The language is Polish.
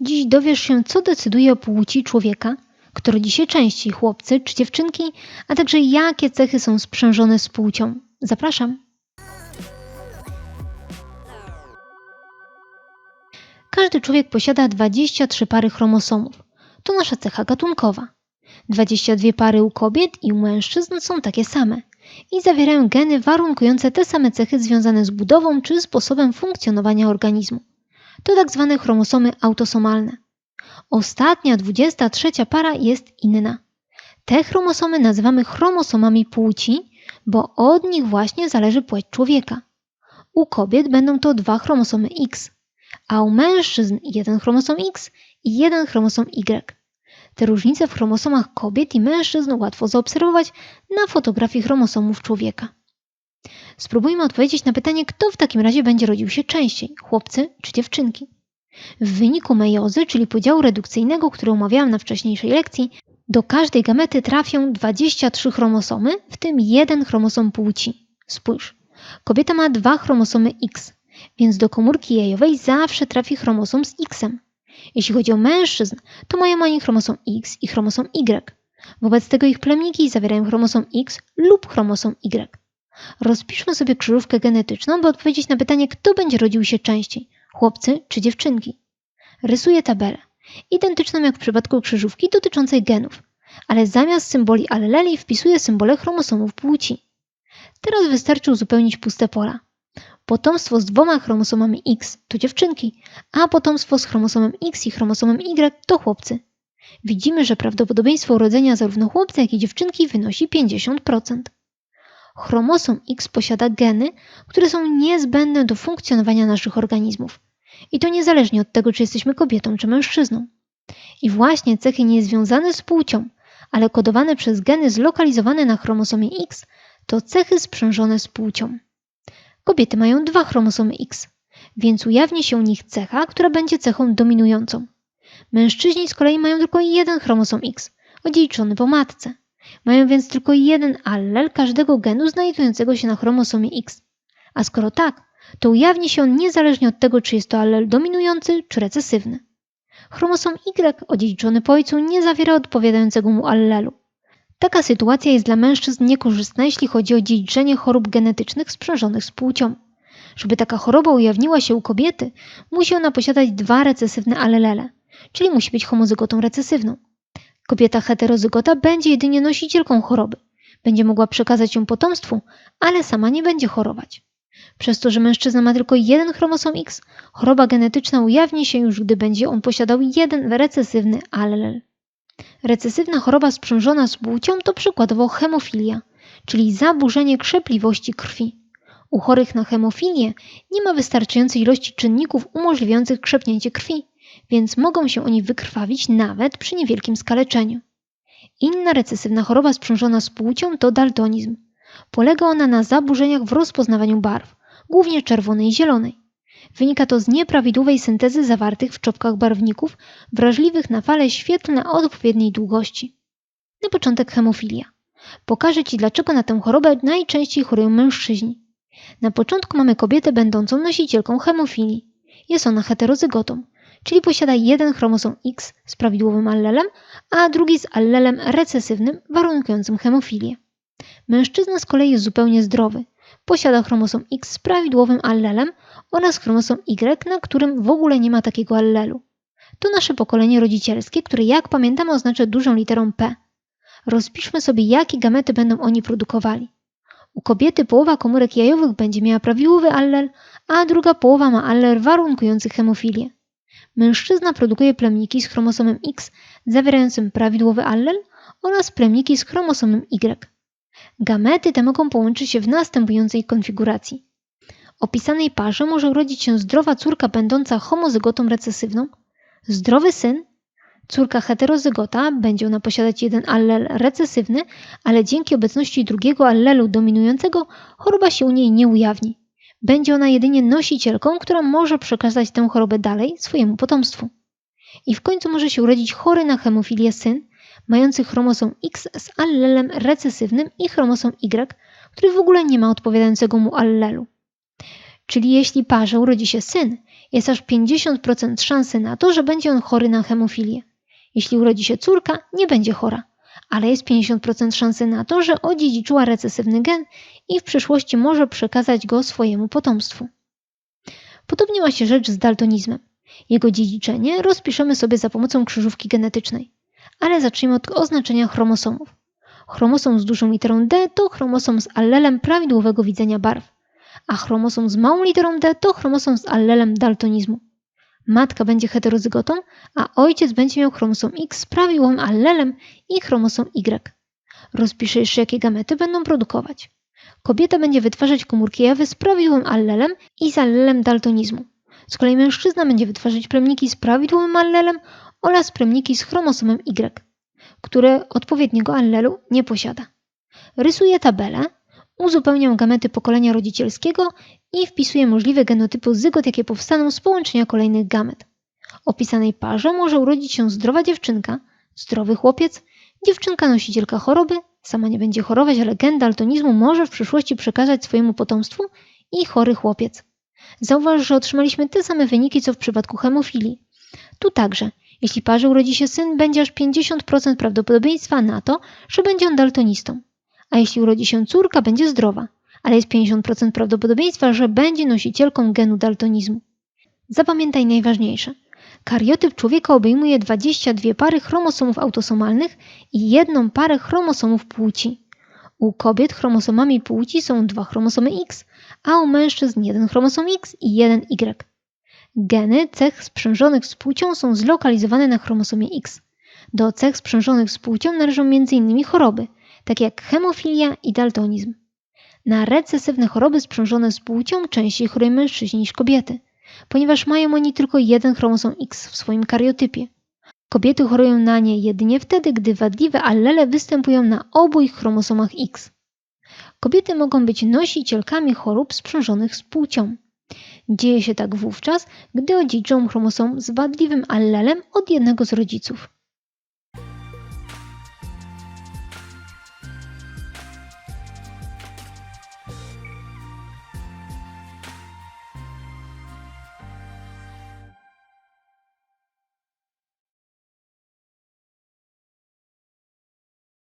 Dziś dowiesz się, co decyduje o płci człowieka, kto rodzi się częściej, chłopcy czy dziewczynki, a także jakie cechy są sprzężone z płcią. Zapraszam. Każdy człowiek posiada 23 pary chromosomów. To nasza cecha gatunkowa. 22 pary u kobiet i u mężczyzn są takie same i zawierają geny warunkujące te same cechy związane z budową czy sposobem funkcjonowania organizmu. To tak zwane chromosomy autosomalne. Ostatnia, 23 para jest inna. Te chromosomy nazywamy chromosomami płci, bo od nich właśnie zależy płeć człowieka. U kobiet będą to dwa chromosomy X, a u mężczyzn jeden chromosom X i jeden chromosom Y. Te różnice w chromosomach kobiet i mężczyzn łatwo zaobserwować na fotografii chromosomów człowieka. Spróbujmy odpowiedzieć na pytanie, kto w takim razie będzie rodził się częściej, chłopcy czy dziewczynki. W wyniku mejozy, czyli podziału redukcyjnego, który omawiałam na wcześniejszej lekcji, do każdej gamety trafią 23 chromosomy, w tym jeden chromosom płci. Spójrz, kobieta ma dwa chromosomy X, więc do komórki jajowej zawsze trafi chromosom z X-em. Jeśli chodzi o mężczyzn, to mają oni chromosom X i chromosom Y. Wobec tego ich plemniki zawierają chromosom X lub chromosom Y. Rozpiszmy sobie krzyżówkę genetyczną, by odpowiedzieć na pytanie, kto będzie rodził się częściej, chłopcy czy dziewczynki. Rysuję tabelę, identyczną jak w przypadku krzyżówki dotyczącej genów, ale zamiast symboli alleli wpisuję symbole chromosomów płci. Teraz wystarczy uzupełnić puste pola. Potomstwo z dwoma chromosomami X to dziewczynki, a potomstwo z chromosomem X i chromosomem Y to chłopcy. Widzimy, że prawdopodobieństwo urodzenia zarówno chłopca, jak i dziewczynki wynosi 50%. Chromosom X posiada geny, które są niezbędne do funkcjonowania naszych organizmów. I to niezależnie od tego, czy jesteśmy kobietą czy mężczyzną. I właśnie cechy niezwiązane z płcią, ale kodowane przez geny zlokalizowane na chromosomie X, to cechy sprzężone z płcią. Kobiety mają dwa chromosomy X, więc ujawni się u nich cecha, która będzie cechą dominującą. Mężczyźni z kolei mają tylko jeden chromosom X, odziedziczony po matce. Mają więc tylko jeden allel każdego genu znajdującego się na chromosomie X. A skoro tak, to ujawni się on niezależnie od tego, czy jest to allel dominujący czy recesywny. Chromosom Y odziedziczony po ojcu nie zawiera odpowiadającego mu allelu. Taka sytuacja jest dla mężczyzn niekorzystna, jeśli chodzi o dziedziczenie chorób genetycznych sprzężonych z płcią. Żeby taka choroba ujawniła się u kobiety, musi ona posiadać dwa recesywne allele, czyli musi być homozygotą recesywną. Kobieta heterozygota będzie jedynie nosicielką choroby. Będzie mogła przekazać ją potomstwu, ale sama nie będzie chorować. Przez to, że mężczyzna ma tylko jeden chromosom X, choroba genetyczna ujawni się już, gdy będzie on posiadał jeden recesywny allel. Recesywna choroba sprzężona z płcią to przykładowo hemofilia, czyli zaburzenie krzepliwości krwi. U chorych na hemofilię nie ma wystarczającej ilości czynników umożliwiających krzepnięcie krwi, więc mogą się oni wykrwawić nawet przy niewielkim skaleczeniu. Inna recesywna choroba sprzężona z płcią to daltonizm. Polega ona na zaburzeniach w rozpoznawaniu barw, głównie czerwonej i zielonej. Wynika to z nieprawidłowej syntezy zawartych w czopkach barwników wrażliwych na fale świetlne o odpowiedniej długości. Na początek hemofilia. Pokażę Ci, dlaczego na tę chorobę najczęściej chorują mężczyźni. Na początku mamy kobietę będącą nosicielką hemofilii. Jest ona heterozygotą, czyli posiada jeden chromosom X z prawidłowym allelem, a drugi z allelem recesywnym warunkującym hemofilię. Mężczyzna z kolei jest zupełnie zdrowy. Posiada chromosom X z prawidłowym allelem oraz chromosom Y, na którym w ogóle nie ma takiego allelu. To nasze pokolenie rodzicielskie, które jak pamiętamy oznacza dużą literą P. Rozpiszmy sobie, jakie gamety będą oni produkowali. U kobiety połowa komórek jajowych będzie miała prawidłowy allel, a druga połowa ma allel warunkujący hemofilię. Mężczyzna produkuje plemniki z chromosomem X zawierającym prawidłowy allel oraz plemniki z chromosomem Y. Gamety te mogą połączyć się w następującej konfiguracji. Opisanej parze może urodzić się zdrowa córka będąca homozygotą recesywną, zdrowy syn, córka heterozygota, będzie ona posiadać jeden allel recesywny, ale dzięki obecności drugiego allelu dominującego choroba się u niej nie ujawni. Będzie ona jedynie nosicielką, która może przekazać tę chorobę dalej swojemu potomstwu. I w końcu może się urodzić chory na hemofilię syn, mający chromosom X z allelem recesywnym i chromosom Y, który w ogóle nie ma odpowiadającego mu allelu. Czyli jeśli parze urodzi się syn, jest aż 50% szansy na to, że będzie on chory na hemofilię. Jeśli urodzi się córka, nie będzie chora, ale jest 50% szansy na to, że odziedziczyła recesywny gen i w przyszłości może przekazać go swojemu potomstwu. Podobnie ma się rzecz z daltonizmem. Jego dziedziczenie rozpiszemy sobie za pomocą krzyżówki genetycznej. Ale zacznijmy od oznaczenia chromosomów. Chromosom z dużą literą D to chromosom z allelem prawidłowego widzenia barw, a chromosom z małą literą D to chromosom z allelem daltonizmu. Matka będzie heterozygotą, a ojciec będzie miał chromosom X z prawidłowym allelem i chromosom Y. Rozpiszę jeszcze, jakie gamety będą produkować. Kobieta będzie wytwarzać komórki jawy z prawidłowym allelem i z allelem daltonizmu. Z kolei mężczyzna będzie wytwarzać plemniki z prawidłowym allelem oraz plemniki z chromosomem Y, które odpowiedniego allelu nie posiada. Rysuję tabelę, uzupełniam gamety pokolenia rodzicielskiego i wpisuję możliwe genotypy zygot, jakie powstaną z połączenia kolejnych gamet. Opisanej parze może urodzić się zdrowa dziewczynka, zdrowy chłopiec, dziewczynka nosicielka choroby, sama nie będzie chorować, ale gen daltonizmu może w przyszłości przekazać swojemu potomstwu i chory chłopiec. Zauważ, że otrzymaliśmy te same wyniki co w przypadku hemofilii. Tu także, jeśli parze urodzi się syn, będzie aż 50% prawdopodobieństwa na to, że będzie on daltonistą. A jeśli urodzi się córka, będzie zdrowa, ale jest 50% prawdopodobieństwa, że będzie nosicielką genu daltonizmu. Zapamiętaj najważniejsze. Kariotyp człowieka obejmuje 22 pary chromosomów autosomalnych i jedną parę chromosomów płci. U kobiet chromosomami płci są dwa chromosomy X, a u mężczyzn jeden chromosom X i jeden Y. Geny cech sprzężonych z płcią są zlokalizowane na chromosomie X. Do cech sprzężonych z płcią należą m.in. choroby, takie jak hemofilia i daltonizm. Na recesywne choroby sprzężone z płcią częściej chorują mężczyźni niż kobiety, ponieważ mają oni tylko jeden chromosom X w swoim kariotypie. Kobiety chorują na nie jedynie wtedy, gdy wadliwe allele występują na obu ich chromosomach X. Kobiety mogą być nosicielkami chorób sprzężonych z płcią. Dzieje się tak wówczas, gdy odziedziczą chromosom z wadliwym allelem od jednego z rodziców.